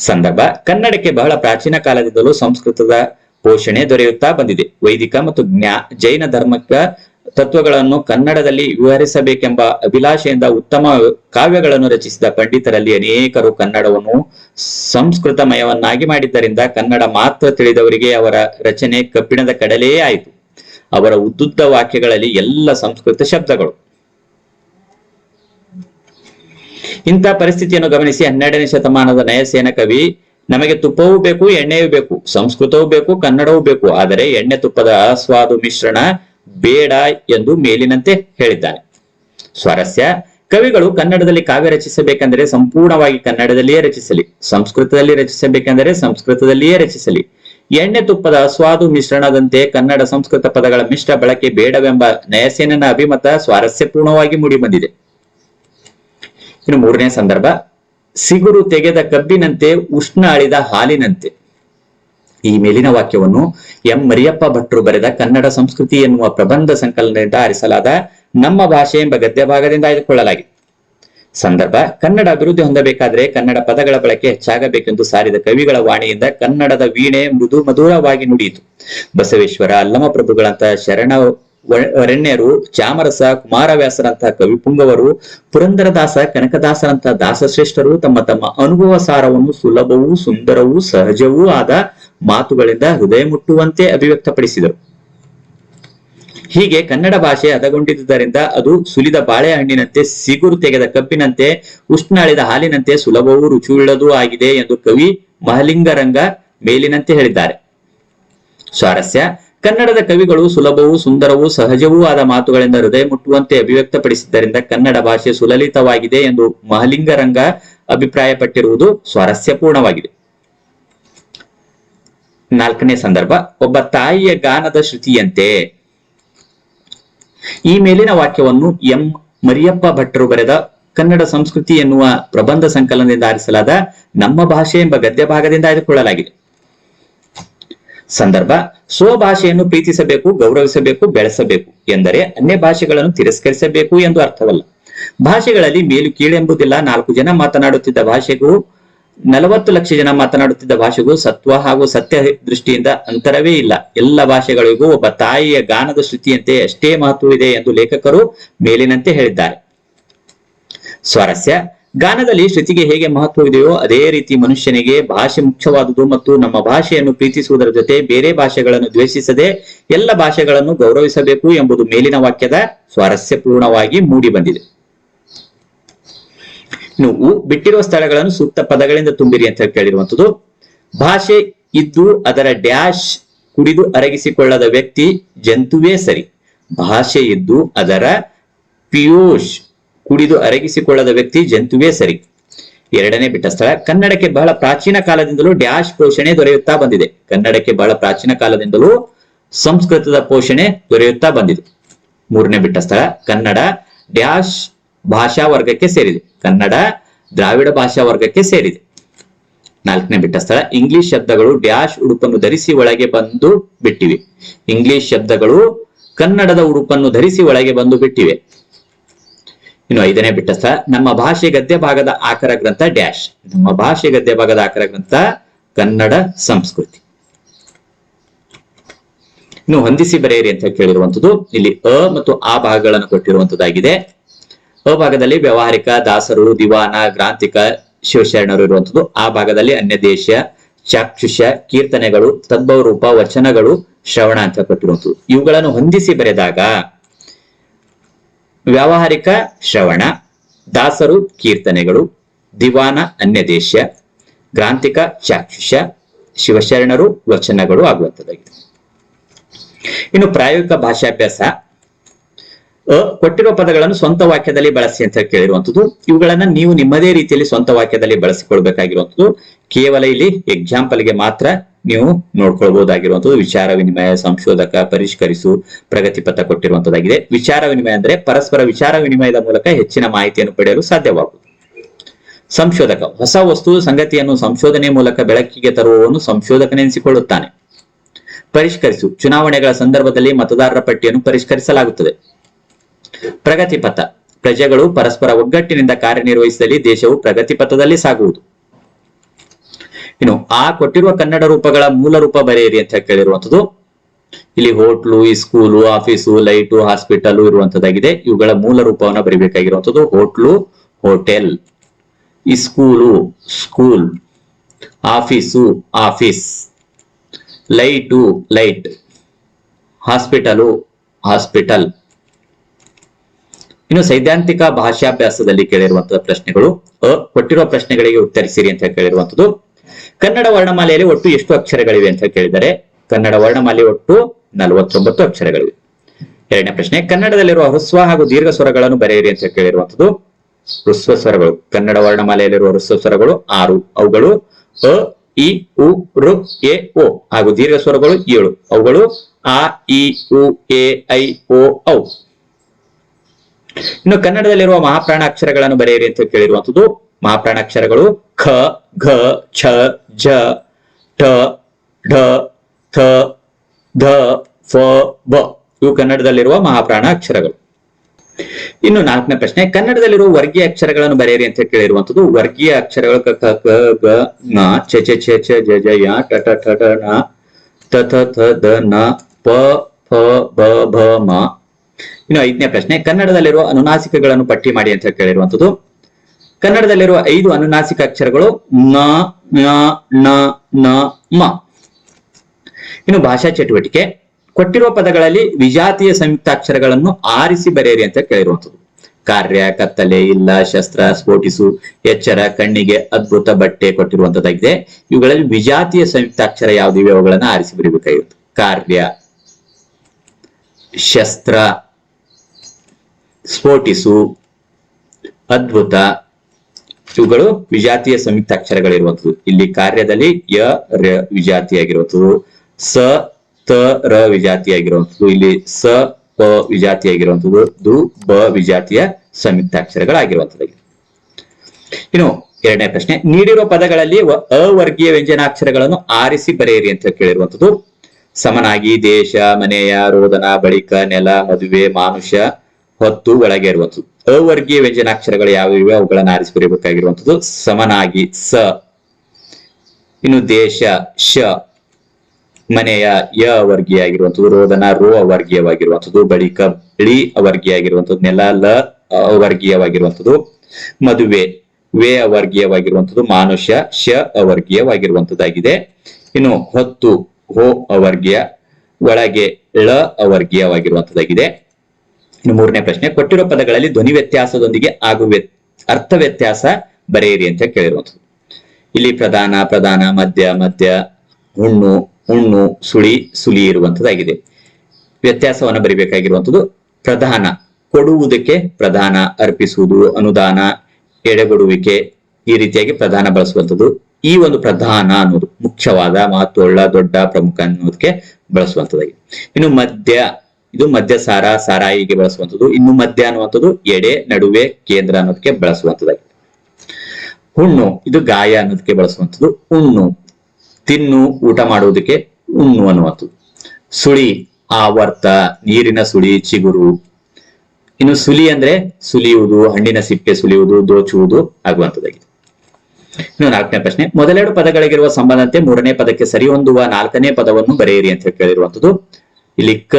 ಸಂದರ್ಭ ಕನ್ನಡಕ್ಕೆ ಬಹಳ ಪ್ರಾಚೀನ ಕಾಲದಿಂದಲೂ ಸಂಸ್ಕೃತದ ಪೋಷಣೆ ದೊರೆಯುತ್ತಾ ಬಂದಿದೆ. ವೈದಿಕ ಮತ್ತು ಜ್ಞಾ, ಜೈನ ಧರ್ಮಕ್ಕ ತತ್ವಗಳನ್ನು ಕನ್ನಡದಲ್ಲಿ ವಿವರಿಸಬೇಕೆಂಬ ಅಭಿಲಾಷೆಯಿಂದ ಉತ್ತಮ ಕಾವ್ಯಗಳನ್ನು ರಚಿಸಿದ ಪಂಡಿತರಲ್ಲಿ ಅನೇಕರು ಕನ್ನಡವನ್ನು ಸಂಸ್ಕೃತಮಯವನ್ನಾಗಿ ಮಾಡಿದ್ದರಿಂದ ಕನ್ನಡ ಮಾತ್ರ ತಿಳಿದವರಿಗೆ ಅವರ ರಚನೆ ಕಬ್ಬಿಣದ ಕಡಲೆಯೇ ಆಯಿತು. ಅವರ ಉದ್ದುದ್ದ ವಾಕ್ಯಗಳಲ್ಲಿ ಎಲ್ಲ ಸಂಸ್ಕೃತ ಶಬ್ದಗಳು. ಇಂಥ ಪರಿಸ್ಥಿತಿಯನ್ನು ಗಮನಿಸಿ ಹನ್ನೆರಡನೇ ಶತಮಾನದ ನಯಸೇನ ಕವಿ, ನಮಗೆ ತುಪ್ಪವೂ ಬೇಕು, ಎಣ್ಣೆಯೂ ಬೇಕು, ಸಂಸ್ಕೃತವೂ ಬೇಕು, ಕನ್ನಡವೂ ಬೇಕು, ಆದರೆ ಎಣ್ಣೆ ತುಪ್ಪದ ಆಸ್ವಾದು ಮಿಶ್ರಣ ಬೇಡ ಎಂದು ಮೇಲಿನಂತೆ ಹೇಳಿದ್ದಾನೆ. ಸ್ವಾರಸ್ಯ, ಕವಿಗಳು ಕನ್ನಡದಲ್ಲಿ ಕಾವ್ಯ ರಚಿಸಬೇಕೆಂದರೆ ಸಂಪೂರ್ಣವಾಗಿ ಕನ್ನಡದಲ್ಲಿಯೇ ರಚಿಸಲಿ, ಸಂಸ್ಕೃತದಲ್ಲಿ ರಚಿಸಬೇಕೆಂದರೆ ಸಂಸ್ಕೃತದಲ್ಲಿಯೇ ರಚಿಸಲಿ. ಎಣ್ಣೆ ತುಪ್ಪದ ಸ್ವಾದು ಮಿಶ್ರಣದಂತೆ ಕನ್ನಡ ಸಂಸ್ಕೃತ ಪದಗಳ ಮಿಶ್ರ ಬಳಕೆ ಬೇಡವೆಂಬ ನಯಸೇನನ ಅಭಿಮತ ಸ್ವಾರಸ್ಯಪೂರ್ಣವಾಗಿ ಮೂಡಿಬಂದಿದೆ. ಇನ್ನು ಮೂರನೇ ಸಂದರ್ಭ, ಸಿಗುರು ತೆಗೆದ ಕಬ್ಬಿನಂತೆ ಉಷ್ಣ ಅಳಿದ ಹಾಲಿನಂತೆ. ಈ ಮೇಲಿನ ವಾಕ್ಯವನ್ನು ಎಂ. ಮರಿಯಪ್ಪ ಭಟ್ರು ಬರೆದ ಕನ್ನಡ ಸಂಸ್ಕೃತಿ ಎನ್ನುವ ಪ್ರಬಂಧ ಸಂಕಲನದಿಂದ ಆರಿಸಲಾದ ನಮ್ಮ ಭಾಷೆ ಎಂಬ ಗದ್ಯ ಭಾಗದಿಂದ ಆಯ್ದುಕೊಳ್ಳಲಾಗಿದೆ ಸಂದರ್ಭ, ಕನ್ನಡ ಅಭಿವೃದ್ಧಿ ಹೊಂದಬೇಕಾದ್ರೆ ಕನ್ನಡ ಪದಗಳ ಬಳಕೆ ಹೆಚ್ಚಾಗಬೇಕೆಂದು ಸಾರಿದ ಕವಿಗಳ ವಾಣಿಯಿಂದ ಕನ್ನಡದ ವೀಣೆ ಮೃದು ಮಧುರವಾಗಿ ನುಡಿಯಿತು. ಬಸವೇಶ್ವರ ಅಲ್ಲಮ ಪ್ರಭುಗಳಂತಹ ಶರಣ ವರೆಣ್ಯರು ಚಾಮರಸ ಕುಮಾರವ್ಯಾಸರಂತಹ ಕವಿಪುಂಗವರು ಪುರಂದರದಾಸ ಕನಕದಾಸರಂತಹ ದಾಸಶ್ರೇಷ್ಠರು ತಮ್ಮ ತಮ್ಮ ಅನುಭವ ಸಾರವನ್ನು ಸುಲಭವೂ ಸುಂದರವೂ ಸಹಜವೂ ಆದ ಮಾತುಗಳಿಂದ ಹೃದಯ ಮುಟ್ಟುವಂತೆ ಅಭಿವ್ಯಕ್ತಪಡಿಸಿದರು. ಹೀಗೆ ಕನ್ನಡ ಭಾಷೆ ಹದಗೊಂಡಿದ್ದರಿಂದ ಅದು ಸುಲಿದ ಬಾಳೆಹಣ್ಣಿನಂತೆ, ಸಿಗುರು ತೆಗೆದ ಕಬ್ಬಿನಂತೆ, ಉಷ್ಣಾಳಿದ ಹಾಲಿನಂತೆ ಸುಲಭವೂ ರುಚಿಯುಳ್ಳದೂ ಆಗಿದೆ ಎಂದು ಕವಿ ಮಹಲಿಂಗರಂಗ ಮೇಲಿನಂತೆ ಹೇಳಿದ್ದಾರೆ. ಸ್ವಾರಸ್ಯ ಕನ್ನಡದ ಕವಿಗಳು ಸುಲಭವೂ ಸುಂದರವೂ ಸಹಜವೂ ಆದ ಮಾತುಗಳಿಂದ ಹೃದಯ ಮುಟ್ಟುವಂತೆ ಅಭಿವ್ಯಕ್ತಪಡಿಸಿದ್ದರಿಂದ ಕನ್ನಡ ಭಾಷೆ ಸುಲಲಿತವಾಗಿದೆ ಎಂದು ಮಹಲಿಂಗರಂಗ ಅಭಿಪ್ರಾಯಪಟ್ಟಿರುವುದು ಸ್ವಾರಸ್ಯಪೂರ್ಣವಾಗಿದೆ. ನಾಲ್ಕನೇ ಸಂದರ್ಭ, ಒಬ್ಬ ತಾಯಿಯ ಗಾನದ ಶ್ರುತಿಯಂತೆ ಈ ಮೇಲಿನ ವಾಕ್ಯವನ್ನು ಎಂ. ಮರಿಯಪ್ಪ ಭಟ್ಟರು ಬರೆದ ಕನ್ನಡ ಸಂಸ್ಕೃತಿ ಎನ್ನುವ ಪ್ರಬಂಧ ಸಂಕಲನದಿಂದ ಆರಿಸಲಾದ ನಮ್ಮ ಭಾಷೆ ಎಂಬ ಗದ್ಯ ಭಾಗದಿಂದ ಆಯ್ದುಕೊಳ್ಳಲಾಗಿದೆ. ಸಂದರ್ಭ, ಸ್ವಭಾಷೆಯನ್ನು ಪ್ರೀತಿಸಬೇಕು, ಗೌರವಿಸಬೇಕು, ಬೆಳೆಸಬೇಕು ಎಂದರೆ ಅನ್ಯ ಭಾಷೆಗಳನ್ನು ತಿರಸ್ಕರಿಸಬೇಕು ಎಂದು ಅರ್ಥವಲ್ಲ. ಭಾಷೆಗಳಲ್ಲಿ ಮೇಲು ಕೀಳೆಂಬುದಿಲ್ಲ ನಾಲ್ಕು ಜನ ಮಾತನಾಡುತ್ತಿದ್ದ ಭಾಷೆಗೂ, ನಲವತ್ತು ಲಕ್ಷ ಜನ ಮಾತನಾಡುತ್ತಿದ್ದ ಭಾಷೆಗೂ ಸತ್ವ ಹಾಗೂ ಸತ್ಯ ದೃಷ್ಟಿಯಿಂದ ಅಂತರವೇ ಇಲ್ಲ. ಎಲ್ಲ ಭಾಷೆಗಳಿಗೂ ಒಬ್ಬ ತಾಯಿಯ ಗಾನದ ಶ್ರುತಿಯಂತೆ ಅಷ್ಟೇ ಮಹತ್ವವಿದೆ ಎಂದು ಲೇಖಕರು ಮೇಲಿನಂತೆ ಹೇಳಿದ್ದಾರೆ. ಸ್ವಾರಸ್ಯ ಗಾನದಲ್ಲಿ ಶ್ರುತಿಗೆ ಹೇಗೆ ಮಹತ್ವವಿದೆಯೋ ಅದೇ ರೀತಿ ಮನುಷ್ಯನಿಗೆ ಭಾಷೆ ಮುಖ್ಯವಾದುದು ಮತ್ತು ನಮ್ಮ ಭಾಷೆಯನ್ನು ಪ್ರೀತಿಸುವುದರ ಜೊತೆ ಬೇರೆ ಭಾಷೆಗಳನ್ನು ದ್ವೇಷಿಸದೆ ಎಲ್ಲ ಭಾಷೆಗಳನ್ನು ಗೌರವಿಸಬೇಕು ಎಂಬುದು ಮೇಲಿನ ವಾಕ್ಯದ ಸ್ವಾರಸ್ಯಪೂರ್ಣವಾಗಿ ಮೂಡಿ ಬಂದಿದೆ ಇನ್ನು ಬಿಟ್ಟಿರುವ ಸ್ಥಳಗಳನ್ನು ಸೂಕ್ತ ಪದಗಳಿಂದ ತುಂಬಿರಿ ಅಂತ ಕೇಳಿರುವಂತದ್ದು ಭಾಷೆ ಇದ್ದು ಅದರ ಡ್ಯಾಶ್ ಕುಡಿದು ಅರಗಿಸಿಕೊಳ್ಳದ ವ್ಯಕ್ತಿ ಜಂತುವೇ ಸರಿ. ಭಾಷೆ ಇದ್ದು ಅದರ ಪಿಯೂಷ್ ಕುಡಿದು ಅರಗಿಸಿಕೊಳ್ಳದ ವ್ಯಕ್ತಿ ಜಂತುವೇ ಸರಿ. ಎರಡನೇ ಬಿಟ್ಟ ಸ್ಥಳ ಕನ್ನಡಕ್ಕೆ ಬಹಳ ಪ್ರಾಚೀನ ಕಾಲದಿಂದಲೂ ಡ್ಯಾಶ್ ಪೋಷಣೆ ದೊರೆಯುತ್ತಾ ಬಂದಿದೆ. ಕನ್ನಡಕ್ಕೆ ಬಹಳ ಪ್ರಾಚೀನ ಕಾಲದಿಂದಲೂ ಸಂಸ್ಕೃತದ ಪೋಷಣೆ ದೊರೆಯುತ್ತಾ ಬಂದಿದೆ. ಮೂರನೇ ಬಿಟ್ಟ ಸ್ಥಳ ಕನ್ನಡ ಡ್ಯಾಶ್ ಭಾಷಾ ವರ್ಗಕ್ಕೆ ಸೇರಿದೆ. ಕನ್ನಡ ದ್ರಾವಿಡ ಭಾಷಾ ವರ್ಗಕ್ಕೆ ಸೇರಿದೆ. ನಾಲ್ಕನೇ ಬಿಟ್ಟ ಸ್ಥಳ ಇಂಗ್ಲಿಷ್ ಶಬ್ದಗಳು ಡ್ಯಾಶ್ ಉಡುಪನ್ನು ಧರಿಸಿ ಒಳಗೆ ಬಂದು ಬಿಟ್ಟಿವೆ. ಇಂಗ್ಲಿಷ್ ಶಬ್ದಗಳು ಕನ್ನಡದ ಉಡುಪನ್ನು ಧರಿಸಿ ಒಳಗೆ ಬಂದು ಬಿಟ್ಟಿವೆ. ಇನ್ನು ಐದನೇ ಬಿಟ್ಟ ಸ್ಥಳ ನಮ್ಮ ಭಾಷೆ ಗದ್ಯ ಭಾಗದ ಆಕರ ಗ್ರಂಥ ಡ್ಯಾಶ್. ನಮ್ಮ ಭಾಷೆ ಗದ್ಯ ಭಾಗದ ಆಕರ ಗ್ರಂಥ ಕನ್ನಡ ಸಂಸ್ಕೃತಿ. ಇನ್ನು ಹೊಂದಿಸಿ ಬರೆಯಿರಿ ಅಂತ ಕೇಳಿರುವಂತದ್ದು ಇಲ್ಲಿ ಅ ಮತ್ತು ಆ ಭಾಗಗಳನ್ನು ಕೊಟ್ಟಿರುವಂತದ್ದಾಗಿದೆ ಅ ಭಾಗದಲ್ಲಿ ವ್ಯಾವಹಾರಿಕ, ದಾಸರು, ದಿವಾನ ಗ್ರಾಂತಿಕ ಶಿವಶರಣರು ಇರುವಂತದ್ದು ಆ ಭಾಗದಲ್ಲಿ ಅನ್ಯ ದೇಶ ಚಾಕ್ಷುಷ ಕೀರ್ತನೆಗಳು ತದ್ಭವ ರೂಪ ವಚನಗಳು, ಶ್ರವಣ ಅಂತ ಕೊಟ್ಟಿರುವಂತದ್ದು ಇವುಗಳನ್ನು ಹೊಂದಿಸಿ ಬರೆದಾಗ ವ್ಯಾವಹಾರಿಕ ಶ್ರವಣ, ದಾಸರು ಕೀರ್ತನೆಗಳು, ದಿವಾನ ಅನ್ಯ ದೇಶ ಗ್ರಾಂತಿಕ ಚಾಕ್ಷುಷ, ಶಿವಶರಣರು ವಚನಗಳು ಆಗುವಂಥದ್ದಾಗಿದೆ ಇನ್ನು ಪ್ರಾಯೋಗಿಕ ಭಾಷಾಭ್ಯಾಸ. ಅ, ಕೊಟ್ಟಿರುವ ಪದಗಳನ್ನು ಸ್ವಂತ ವಾಕ್ಯದಲ್ಲಿ ಬಳಸಿ ಅಂತ ಕೇಳಿರುವಂಥದ್ದು. ಇವುಗಳನ್ನ ನೀವು ನಿಮ್ಮದೇ ರೀತಿಯಲ್ಲಿ ಸ್ವಂತ ವಾಕ್ಯದಲ್ಲಿ ಬಳಸಿಕೊಳ್ಬೇಕಾಗಿರುವಂಥದ್ದು. ಕೇವಲ ಇಲ್ಲಿ ಎಕ್ಸಾಂಪಲ್ಗೆ ಮಾತ್ರ ನೀವು ನೋಡ್ಕೊಳ್ಬಹುದಾಗಿರುವಂತದ್ದು ವಿಚಾರ ವಿನಿಮಯ, ಸಂಶೋಧಕ, ಪರಿಷ್ಕರಿಸು, ಪ್ರಗತಿ ಪಥ ಕೊಟ್ಟಿರುವಂತದ್ದಾಗಿದೆ ವಿಚಾರ ವಿನಿಮಯ ಅಂದ್ರೆ ಪರಸ್ಪರ ವಿಚಾರ ವಿನಿಮಯದ ಮೂಲಕ ಹೆಚ್ಚಿನ ಮಾಹಿತಿಯನ್ನು ಪಡೆಯಲು ಸಾಧ್ಯವಾಗುವುದು. ಸಂಶೋಧಕ, ಹೊಸ ವಸ್ತು ಸಂಗತಿಯನ್ನು ಸಂಶೋಧನೆ ಮೂಲಕ ಬೆಳಕಿಗೆ ತರುವವನು ಸಂಶೋಧಕನೆನಿಸಿಕೊಳ್ಳುತ್ತಾನೆ. ಪರಿಷ್ಕರಿಸು, ಚುನಾವಣೆಗಳ ಸಂದರ್ಭದಲ್ಲಿ ಮತದಾರರ ಪಟ್ಟಿಯನ್ನು ಪರಿಷ್ಕರಿಸಲಾಗುತ್ತದೆ. ಪ್ರಗತಿ ಪಥ, ಪ್ರಜೆಗಳು ಪರಸ್ಪರ ಒಗ್ಗಟ್ಟಿನಿಂದ ಕಾರ್ಯನಿರ್ವಹಿಸಿದಲ್ಲಿ ದೇಶವು ಪ್ರಗತಿ ಪಥದಲ್ಲಿ ಸಾಗುವುದು. ಇನ್ನು ಆ ಕೊಟ್ಟಿರುವ ಕನ್ನಡ ರೂಪಗಳ ಮೂಲ ರೂಪ ಬರೆಯಿರಿ ಅಂತ ಕೇಳಿರುವಂತದ್ದು ಇಲ್ಲಿ hotel school office light hospital ಇರುವಂತದ್ದಾಗಿದೆ ಇವುಗಳ ಮೂಲ ರೂಪವನ್ನ ಬರಿಬೇಕಾಗಿರುವಂತದ್ದು hotel hotel school school office office light light hospital hospital ಇನ್ನು ಸೈದ್ಧಾಂತಿಕ ಭಾಷಾಭ್ಯಾಸದಲ್ಲಿ ಕೇಳಿರುವಂತಹ ಪ್ರಶ್ನೆಗಳು ಕೊಟ್ಟಿರುವ ಪ್ರಶ್ನೆಗಳಿಗೆ ಉತ್ತರಿಸಿರಿ ಅಂತ ಕೇಳಿರುವಂತದ್ದು ಕನ್ನಡ ವರ್ಣಮಾಲೆಯಲ್ಲಿ ಒಟ್ಟು ಎಷ್ಟು ಅಕ್ಷರಗಳಿವೆ ಅಂತ ಕೇಳಿದರೆ ಕನ್ನಡ ವರ್ಣಮಾಲೆ ಒಟ್ಟು ನಲವತ್ತೊಂಬತ್ತು ಅಕ್ಷರಗಳಿವೆ. ಎರಡನೇ ಪ್ರಶ್ನೆ, ಕನ್ನಡದಲ್ಲಿರುವ ಹೃಸ್ವ ಹಾಗೂ ದೀರ್ಘ ಸ್ವರಗಳನ್ನು ಬರೆಯಿರಿ ಅಂತ ಕೇಳಿರುವಂತದ್ದು ಹೃಸ್ವ ಸ್ವರಗಳು, ಕನ್ನಡ ವರ್ಣಮಾಲೆಯಲ್ಲಿರುವ ಹೃಸ್ವ ಸ್ವರಗಳು ಆರು, ಅವುಗಳು ಅ, ಇ, ಉ ಋ ಎ, ಓ ಹಾಗೂ ದೀರ್ಘ ಸ್ವರಗಳು ಏಳು, ಅವುಗಳು ಆ, ಇ, ಉ, ಎ, ಐ, ಓ, ಔ. ಇನ್ನು ಕನ್ನಡದಲ್ಲಿರುವ ಮಹಾಪ್ರಾಣ ಅಕ್ಷರಗಳನ್ನು ಬರೆಯಿರಿ ಅಂತ ಕೇಳಿರುವಂತದ್ದು ಮಹಾಪ್ರಾಣ ಅಕ್ಷರಗಳು ಖ, ಘ, ಛ ಝ ಠ, ಢ, ಥ, ಧ, ಫ, ಬ. ಇವು ಕನ್ನಡದಲ್ಲಿರುವ ಮಹಾಪ್ರಾಣ ಅಕ್ಷರಗಳು ಇನ್ನು ನಾಲ್ಕನೇ ಪ್ರಶ್ನೆ, ಕನ್ನಡದಲ್ಲಿರುವ ವರ್ಗೀಯ ಅಕ್ಷರಗಳನ್ನು ಬರೆಯಿರಿ ಅಂತ ಕೇಳಿರುವಂತದ್ದು ವರ್ಗೀಯ ಅಕ್ಷರಗಳು ಕ ಕ ಗ, ನ ಚ ಚ ಛ ಚ ಜ ಜ, ಯ ಟ ಟ ಠ ನ ತ ಥ ಥ ದ ನ, ಪ, ಫ ಬ ಭ, ಮ. ಇನ್ನು ಐದನೇ ಪ್ರಶ್ನೆ, ಕನ್ನಡದಲ್ಲಿರುವ ಅನುನಾಸಿಕಗಳನ್ನು ಪಟ್ಟಿ ಮಾಡಿ ಅಂತ ಕೇಳಿರುವಂತದ್ದು ಕನ್ನಡದಲ್ಲಿರುವ ಐದು ಅನುನಾಸಿಕ ಅಕ್ಷರಗಳು ನ ನ ನ, ಮ. ಇನ್ನು ಭಾಷಾ ಚಟುವಟಿಕೆ. ಕೊಟ್ಟಿರುವ ಪದಗಳಲ್ಲಿ ವಿಜಾತಿಯ ಸಂಯುಕ್ತಾಕ್ಷರಗಳನ್ನು ಆರಿಸಿ ಬರೆಯಿರಿ ಅಂತ ಕೇಳಿರುವಂಥದ್ದು. ಕಾರ್ಯ, ಕತ್ತಲೆ, ಇಲ್ಲ, ಶಸ್ತ್ರ, ಸ್ಫೋಟಿಸು, ಎಚ್ಚರ, ಕಣ್ಣಿಗೆ ಅದ್ಭುತ ಬಟ್ಟೆ ಕೊಟ್ಟಿರುವಂತದ್ದಾಗಿದೆ ಇವುಗಳಲ್ಲಿ ವಿಜಾತಿಯ ಸಂಯುಕ್ತಾಕ್ಷರ ಯಾವುದಿವೆ ಅವುಗಳನ್ನು ಆರಿಸಿ ಬರೀಬೇಕಾಗಿರುತ್ತೆ. ಕಾರ್ಯ, ಶಸ್ತ್ರ, ಸ್ಫೋಟಿಸು, ಅದ್ಭುತ ಇವುಗಳು ವಿಜಾತಿಯ ಸಂಯುಕ್ತಾಕ್ಷರಗಳಿರುವಂತದ್ದು ಇಲ್ಲಿ ಕಾರ್ಯದಲ್ಲಿ ಯ, ರ ವಿಜಾತಿಯಾಗಿರುವಂತದ್ದು ಸ, ತ, ರ ವಿಜಾತಿಯಾಗಿರುವಂತದ್ದು ಇಲ್ಲಿ ಸ, ಪ ವಿಜಾತಿಯಾಗಿರುವಂತದ್ದು ದು, ಬ ವಿಜಾತಿಯ ಸಂಯುಕ್ತಾಕ್ಷರಗಳಾಗಿರುವಂತದ್ದಾಗಿದೆ ಇನ್ನು ಎರಡನೇ ಪ್ರಶ್ನೆ, ನೀಡಿರುವ ಪದಗಳಲ್ಲಿ ಅವರ್ಗೀಯ ವ್ಯಂಜನಾಕ್ಷರಗಳನ್ನು ಆರಿಸಿ ಬರೆಯಿರಿ ಅಂತ ಕೇಳಿರುವಂತದ್ದು ಸಮನಾಗಿ ದೇಶ, ಮನೆಯ, ರೋದನ, ಬಳಿಕ ನೆಲ, ಮದುವೆ, ಮಾನುಷ ಹೊತ್ತು ಒಳಗೆ ಇರುವಂತದ್ದು ಅವರ್ಗೀಯ ವ್ಯಂಜನಾಕ್ಷರಗಳು ಯಾವಿವೆ ಅವುಗಳನ್ನು ಆರಿಸಿ ಬರೀಬೇಕಾಗಿರುವಂತದ್ದು ಸಮನಾಗಿ ಸ. ಇನ್ನು ದೇಶ, ಶ. ಮನೆಯ ಯ ಅವರ್ಗೀಯ ಆಗಿರುವಂತದ್ದು ರೋದನ ರೋ ಅವರ್ಗೀಯವಾಗಿರುವಂತದ್ದು ಬಳಿಕ ಳಿ ಅವರ್ಗೀಯ ಆಗಿರುವಂತದ್ದು ನೆಲ, ಲ ಅವರ್ಗೀಯವಾಗಿರುವಂತದ್ದು ಮದುವೆ, ವೇ ಅವರ್ಗೀಯವಾಗಿರುವಂಥದ್ದು. ಮಾನುಷ್ಯ ಶ ಅವರ್ಗೀಯವಾಗಿರುವಂತದ್ದಾಗಿದೆ ಇನ್ನು ಹೊತ್ತು, ಹೋ ಅವರ್ಗೀಯ, ಒಳಗೆ ಳ ಅವರ್ಗೀಯವಾಗಿರುವಂತದ್ದಾಗಿದೆ ಇನ್ನು ಮೂರನೇ ಪ್ರಶ್ನೆ, ಕೊಟ್ಟಿರೋ ಪದಗಳಲ್ಲಿ ಧ್ವನಿ ವ್ಯತ್ಯಾಸದೊಂದಿಗೆ ಆಗುವ ಅರ್ಥ ವ್ಯತ್ಯಾಸ ಬರೆಯಿರಿ ಅಂತ ಕೇಳಿರುವಂಥದ್ದು. ಇಲ್ಲಿ ಪ್ರಧಾನ ಪ್ರಧಾನ, ಮಧ್ಯ ಮಧ್ಯ, ಹುಣ್ಣು ಹುಣ್ಣು, ಸುಳಿ ಸುಳಿ ಇರುವಂತದ್ದಾಗಿದೆ ವ್ಯತ್ಯಾಸವನ್ನು ಬರಿಬೇಕಾಗಿರುವಂಥದ್ದು ಪ್ರಧಾನ, ಕೊಡುವುದಕ್ಕೆ ಪ್ರಧಾನ, ಅರ್ಪಿಸುವುದು, ಅನುದಾನ, ಎಡೆಗೊಡುವಿಕೆ ಈ ರೀತಿಯಾಗಿ ಪ್ರಧಾನ ಬಳಸುವಂಥದ್ದು. ಈ ಒಂದು ಪ್ರಧಾನ ಅನ್ನೋದು ಮುಖ್ಯವಾದ, ಮಹತ್ವವುಳ್ಳ, ದೊಡ್ಡ, ಪ್ರಮುಖ ಅನ್ನೋದಕ್ಕೆ ಬಳಸುವಂಥದ್ದಾಗಿದೆ. ಇನ್ನು ಮಧ್ಯ ಇದು ಮಧ್ಯ ಸಾರ, ಸಾರಾಯಿಗೆ ಬಳಸುವಂಥದ್ದು. ಇನ್ನು ಮಧ್ಯ ಅನ್ನುವಂಥದ್ದು ಎಡೆ, ನಡುವೆ, ಕೇಂದ್ರ ಅನ್ನೋದಕ್ಕೆ ಬಳಸುವಂಥದ್ದಾಗಿದೆ. ಹುಣ್ಣು, ಇದು ಗಾಯ ಅನ್ನೋದಕ್ಕೆ ಬಳಸುವಂಥದ್ದು. ಉಣ್ಣು, ತಿನ್ನು, ಊಟ ಮಾಡುವುದಕ್ಕೆ ಉಣ್ಣು ಅನ್ನುವಂಥದ್ದು. ಸುಳಿ, ಆವರ್ತ, ನೀರಿನ ಸುಳಿ, ಚಿಗುರು. ಇನ್ನು ಸುಲಿ ಅಂದ್ರೆ ಸುಲಿಯುವುದು, ಹಣ್ಣಿನ ಸಿಪ್ಪೆ ಸುಲಿಯುವುದು, ದೋಚುವುದು ಆಗುವಂಥದ್ದಾಗಿದೆ. ಇನ್ನು ನಾಲ್ಕನೇ ಪ್ರಶ್ನೆ, ಮೊದಲೆರಡು ಪದಗಳಿಗಿರುವ ಸಂಬಂಧಂತೆ ಮೂರನೇ ಪದಕ್ಕೆ ಸರಿ ಹೊಂದುವ ನಾಲ್ಕನೇ ಪದವನ್ನು ಬರೆಯಿರಿ ಅಂತ ಕೇಳಿರುವಂತದ್ದು ಇಲ್ಲಿ ಕ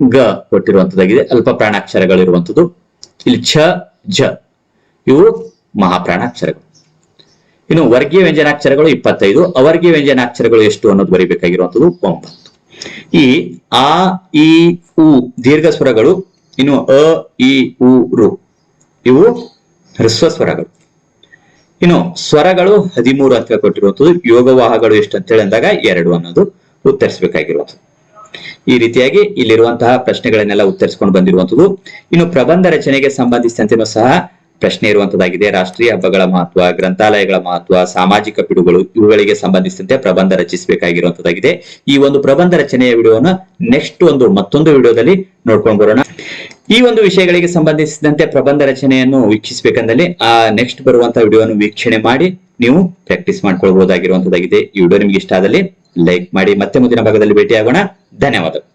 ಗ ಕೊಟ್ಟಿರುವಂತದ್ದಾಗಿದೆ. ಅಲ್ಪ ಪ್ರಾಣಾಕ್ಷರಗಳಿರುವಂತದ್ದು. ಇಲ್ಲಿ ಛ, ಝ. ಇವು ಮಹಾಪ್ರಾಣಾಕ್ಷರಗಳು. ಇನ್ನು ವರ್ಗೀಯ ವ್ಯಂಜನಾಕ್ಷರಗಳು ಇಪ್ಪತ್ತೈದು. ಅವರ್ಗೀಯ ವ್ಯಂಜನಾಕ್ಷರಗಳು ಎಷ್ಟು ಅನ್ನೋದು ಬರಿಬೇಕಾಗಿರುವಂತದ್ದು ಒಂಬತ್ತು. ಈ ಆ ಇ ಉ ದೀರ್ಘ ಸ್ವರಗಳು, ಇನ್ನು ಅ, ಇ, ಉ, ರು. ಇವು ಹ್ರಸ್ವ ಸ್ವರಗಳು. ಇನ್ನು ಸ್ವರಗಳು ಹದಿಮೂರು ಅಂತ ಕೊಟ್ಟಿರುವಂತದ್ದು. ಯೋಗವಾಹಗಳು ಎಷ್ಟು ಅಂತ ಹೇಳಿ ಅಂದಾಗ ಎರಡು ಅನ್ನೋದು ಉತ್ತರಿಸಬೇಕಾಗಿರುವಂಥದ್ದು ಈ ರೀತಿಯಾಗಿ ಇಲ್ಲಿರುವಂತಹ ಪ್ರಶ್ನೆಗಳನ್ನೆಲ್ಲ ಉತ್ತರಿಸಿಕೊಂಡು ಬಂದಿರುವಂತದ್ದು ಇನ್ನು ಪ್ರಬಂಧ ರಚನೆಗೆ ಸಂಬಂಧಿಸಿದಂತೆನೂ ಸಹ ಪ್ರಶ್ನೆ ಇರುವಂತದ್ದಾಗಿದೆ. ರಾಷ್ಟ್ರೀಯ ಹಬ್ಬಗಳ ಮಹತ್ವ, ಗ್ರಂಥಾಲಯಗಳ ಮಹತ್ವ, ಸಾಮಾಜಿಕ ಪಿಡುಗಳು ಇವುಗಳಿಗೆ ಸಂಬಂಧಿಸಿದಂತೆ ಪ್ರಬಂಧ ರಚಿಸಬೇಕಾಗಿರುವಂತದ್ದಾಗಿದೆ. ಈ ಒಂದು ಪ್ರಬಂಧ ರಚನೆಯ ವಿಡಿಯೋನ ನೆಕ್ಸ್ಟ್ ಒಂದು ಮತ್ತೊಂದು ವಿಡಿಯೋದಲ್ಲಿ ನೋಡ್ಕೊಂಡು ಬರೋಣ. ಈ ಒಂದು ವಿಷಯಗಳಿಗೆ ಸಂಬಂಧಿಸಿದಂತೆ ಪ್ರಬಂಧ ರಚನೆಯನ್ನು ವೀಕ್ಷಿಸಬೇಕಂದಲ್ಲಿ ಆ ನೆಕ್ಸ್ಟ್ ಬರುವಂತಹ ವಿಡಿಯೋವನ್ನು ವೀಕ್ಷಣೆ ಮಾಡಿ ನೀವು ಪ್ರಾಕ್ಟೀಸ್ ಮಾಡ್ಕೊಳ್ಬಹುದಾಗಿರುವಂತದ್ದಾಗಿದೆ. ಈ ವಿಡಿಯೋ ನಿಮ್ಗೆ ಇಷ್ಟ ಆದಲ್ಲಿ ಲೈಕ್ ಮಾಡಿ ಮತ್ತೆ ಮುಂದಿನ ಭಾಗದಲ್ಲಿ ಭೇಟಿಯಾಗೋಣ. ಧನ್ಯವಾದಗಳು.